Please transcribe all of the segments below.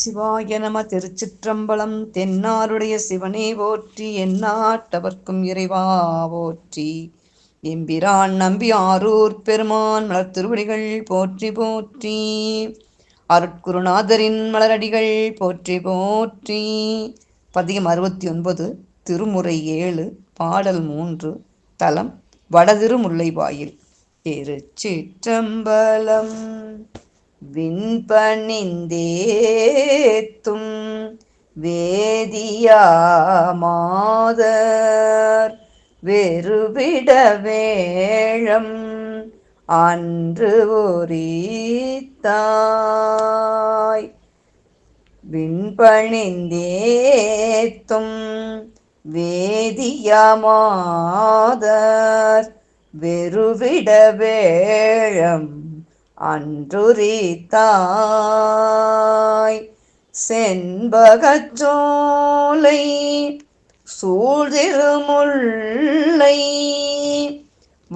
சிவாய நம திருச்சிற்றம்பலம் தென்னாருடைய சிவனே போற்றி எந்நாட்டவர்க்கும் இறைவா போற்றி. எம்பிரான் நம்பி ஆரூர் பெருமான் மலர் திருவடிகள் போற்றி போற்றி. அருட்குருநாதரின் மலரடிகள் போற்றி போற்றி. பதிகம் அறுபத்தி ஒன்பது திருமுறை ஏழு பாடல் மூன்று தலம் வடதிருமுல்லைவாயில். திருச்சிற்றம்பலம். விண்பணிந்தேத்தும் வேதியாமாதர் வெறுவிட வேழம் அன்று உரித்தாய் விண்பணிந்தேத்தும் வேதியமாதர் வெறுவிட வேழம் அன்றுரித்தாய். செண்பகச்சோலை சூழ்திருமுல்லை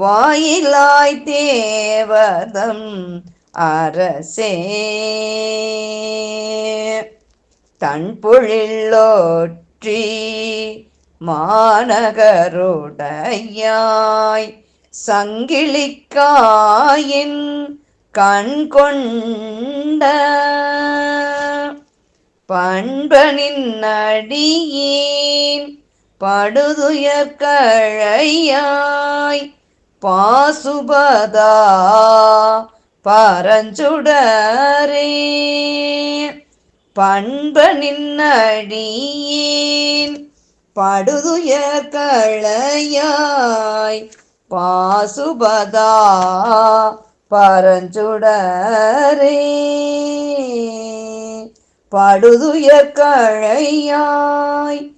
வாயிலாய் தேவதம் அரசே. தன்பொழிலோற்றி மாநகருடையாய். சங்கிலிக்காயின் கண் கொண்ட பண்பனின் அடியேன் படுதுயர்கழையாய் பாசுபதா பரஞ்சுடரே. பண்பனின் அடியேன் படுதுயர்கழையாய் பாசுபதா பரஞ்சுடரே. படுதுயர் கழையாய்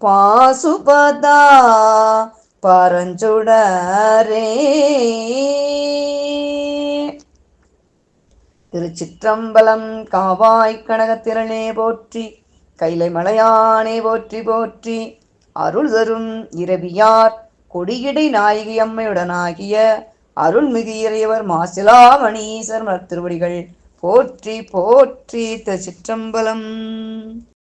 பாசுபதா பரஞ்சுடரே. திருச்சிற்றம்பலம் காவாய் கனகத்திரளே போற்றி கைலை மலையானே போற்றி போற்றி அருள் தரும் இரவியார் கொடியிடை நாயகி அம்மையுடனாகிய அருள்மிகு இறையவர் மாசிலாமணீசர் மலர் திருவடிகள் போற்றி போற்றி திருச்சிற்றம்பலம்.